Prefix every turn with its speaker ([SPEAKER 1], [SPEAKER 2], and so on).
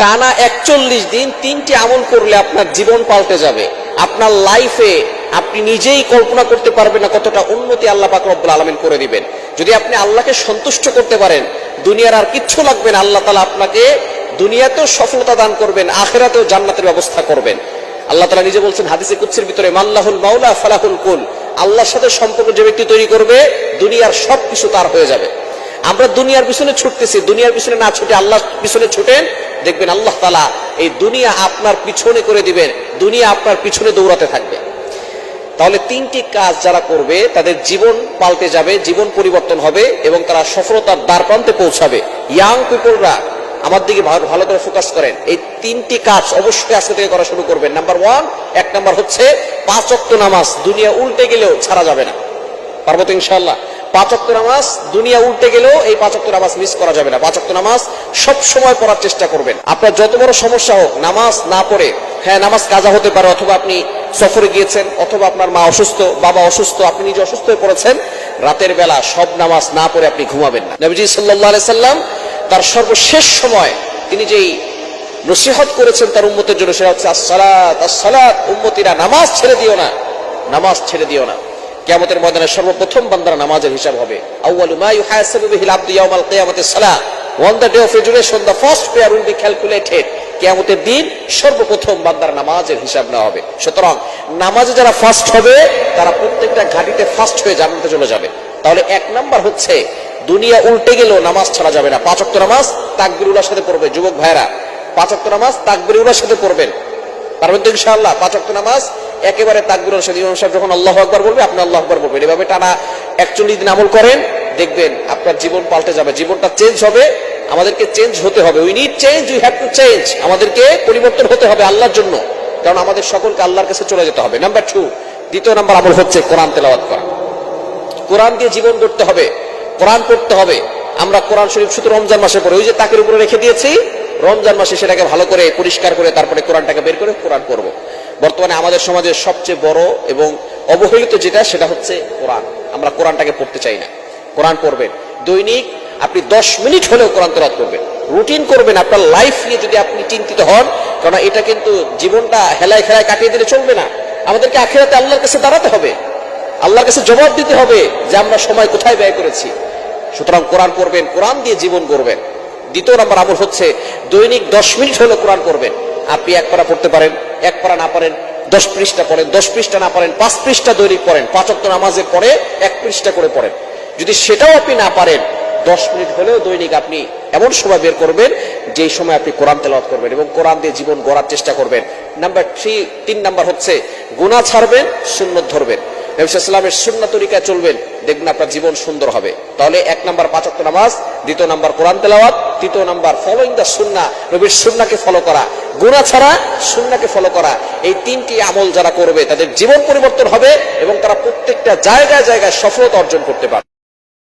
[SPEAKER 1] টানা একচল্লিশ দিন তিনটি আমল করলে আপনার জীবন পাল্টে যাবে। আপনার লাইফে আপনি নিজেই কল্পনা করতে পারবেন না কতটা উন্নতি আল্লাহ পাক রব্বুল আলমিন করে দিবেন। যদি আপনি আল্লাহকে সন্তুষ্ট করতে পারেন, দুনিয়ার আর কিচ্ছু লাগবে না, আল্লাহ তালা আপনাকে দুনিয়াতেও সফলতা দান করবেন, আখেরাতেও জান্নাতের ব্যবস্থা করবেন। আল্লাহ তালা নিজে বলছেন হাদিসে কুচ্ছের ভিতরে মাল্লাহুল মাওলা ফালাহুল কুল। আল্লাহর সাথে সম্পর্ক যে ব্যক্তি তৈরি করবে, দুনিয়ার সব কিছু তার হয়ে যাবে। আমরা দুনিয়ার পিছনে ছুটতেছি, দুনিয়ার পিছনে না ছুটে আল্লাহ পিছনে ছুটেন, দেখবেন আল্লাহ তালা এই দুনিয়া আপনার পিছনে করে দিবেন, দুনিয়া আপনার পিছনে দৌড়াতে থাকবে। তাহলে তিনটি কাজ যারা করবে, তাদের জীবন পাল্টে যাবে, জীবন পরিবর্তন হবে এবং তারা সফলতার দ্বার প্রান্তে পৌঁছাবে। ইয়াং পিপলরা আমার দিকে ভালো- করে ফোকাস করেন। এই তিনটি কাজ অবশ্যই আজকে থেকে করা শুরু করবেন। নাম্বার ওয়ান এক নাম্বার হচ্ছে পাঁচ অক্ত নামাজ। দুনিয়া উল্টে গেলেও ছাড়া যাবে না। পারব তো ইনশাল্লাহ পাঁচ অক্ত নামাজ, দুনিয়া উল্টে গেলেও এই পাঁচ অক্ত নামাজ মিস করা যাবে না। পাঁচ অক্ত নামাজ সব সময় পড়ার চেষ্টা করবেন। আপনার যত বড় সমস্যা হোক, নামাজ না পড়ে হ্যাঁ নামাজ কাজা হতে পারে, অথবা আপনি সফরে গিয়েছেন, অথবা আপনার মা অসুস্থ, বাবা অসুস্থ, আপনি নিজে অসুস্থ হয়ে পড়েছেন, রাতের বেলা সব নামাজ না পড়ে আপনি ঘুমাবেন না। নবীজি সাল্লাহ সাল্লাম তার সর্বশেষ সময় তিনি যেই নসিহত করেছেন তার উম্মতের জন্য, সেটা হচ্ছে, আসসালাত আসসালাত, উম্মতিরা, নামাজ ছেড়ে দিও না, নামাজ ছেড়ে দিও না। কিয়ামতের ময়দানে সর্বপ্রথম বান্দারা নামাজের হিসাব হবে। কিয়ামতের দিন সর্বপ্রথম বান্দার নামাজের হিসাব সুতরাং নামাজে যারা ফার্স্ট হবে, তারা প্রত্যেকটা ফার্স্ট হয়ে চলে যাবে। তাহলে এক নাম্বার হচ্ছে, দুনিয়া উল্টে গেলেও নামাজ ছাড়া যাবে না। পাঁচ ওয়াক্ত নামাজ তাকবিরুল্লাহর সাথে পড়বে, যুবক ভাইরা পাঁচ ওয়াক্ত নামাজ তাকবিরুল্লাহর সাথে পড়বেন। পারবেন তো ইনশাআল্লাহ? পাঁচ ওয়াক্ত নামাজ একেবারে তাকবিরুল সাথে ইমাম সাহেব যখন আল্লাহু আকবার বলবে, আপনি আল্লাহু আকবার বলবেন। এভাবে টানা একচল্লিশ দিন আমল করেন, দেখবেন আপনার জীবন পাল্টে যাবে, জীবনটা চেঞ্জ হবে, আমাদেরকে চেঞ্জ হতে হবে। We need change we have to change আমাদেরকে পরিবর্তন হতে হবে আল্লাহর জন্য। কারণ আমাদের সকলকে আল্লাহর কাছে চলে যেতে হবে। নাম্বার টু দ্বিতীয় নাম্বার আমল হচ্ছে কোরআন তেলাওয়াত করা। কোরআন দিয়ে জীবন গড়তে হবে, কোরআন পড়তে হবে। আমরা কোরআন শরীফ শুধু রমজান মাসে পড়ে, ওই যে তাকের উপরে রেখে দিয়েছি রমজান মাসে সেটাকে ভালো করে পরিষ্কার করে তারপরে কোরআনটাকে বের করে কোরআন পড়ব। বর্তমানে আমাদের সমাজের সবচেয়ে বড় এবং অবহেলিত যেটা, সেটা হচ্ছে কোরআন। আমরা কোরআনটাকে পড়তে চাই না। কোরআন পড়বেন। দৈনিক আপনি দশ মিনিট হলেও কোরআন তেলাওয়াত করবেন। রুটিন করবেন আপনার লাইফ নিয়ে যদি আপনি চিন্তিত হন কারণ এটা কিন্তু জীবনটা হেলায় খেলায় কাটিয়ে দিলে চলবে না। আমাদেরকে আখেরাতে আল্লাহর কাছে দাঁড়াতে হবে। আল্লাহর কাছে জবাব দিতে হবে যে আমরা সময় কোথায় ব্যয় করেছি। সুতরাং কোরআন পড়বেন, কোরআন দিয়ে জীবন করবেন দ্বিতীয় নম্বর আমল হচ্ছে দৈনিক দশ মিনিট হলে কোরআন করবেন আপনি এক পারা পড়তে পারেন, এক পারা না পারেন দশ পৃষ্ঠা পড়েন, দশ পৃষ্ঠা না পারেন পাঁচ পৃষ্ঠা দৈনিক পড়েন, পাঁচ অক্ট নামাজের পরে এক পৃষ্ঠা করে পড়েন। যদি সেটাও আপনি না পারেন, দশ মিনিট হলেও দৈনিক আপনি এমন সময় বের করবেন যেই সময় আপনি কোরআন তেলাওয়াত করবেন এবং কোরআন দিয়ে জীবন গড়ার চেষ্টা করবেন। নাম্বার থ্রি, তিন নাম্বার হচ্ছে গুনাহ ছাড়বেন, সুন্নত ধরবেন। নবিসামের শূন্য তরিকায় চলবেন, দেখবেন আপনার জীবন সুন্দর হবে। তাহলে এক নাম্বার পাঁচক্ত নামাজ, দ্বিতীয় নাম্বার কোরআন তেলাওয়াত তৃতীয় নাম্বার ফলোইং দা সুন্না নবীর সুন্নাকে ফলো করা। গুণা ছাড়া সুন্নাকে ফলো করা। এই তিনটি আমল যারা করবে, তাদের জীবন পরিবর্তন হবে এবং তারা প্রত্যেকটা জায়গায় জায়গায় সফলতা অর্জন করতে পারবে।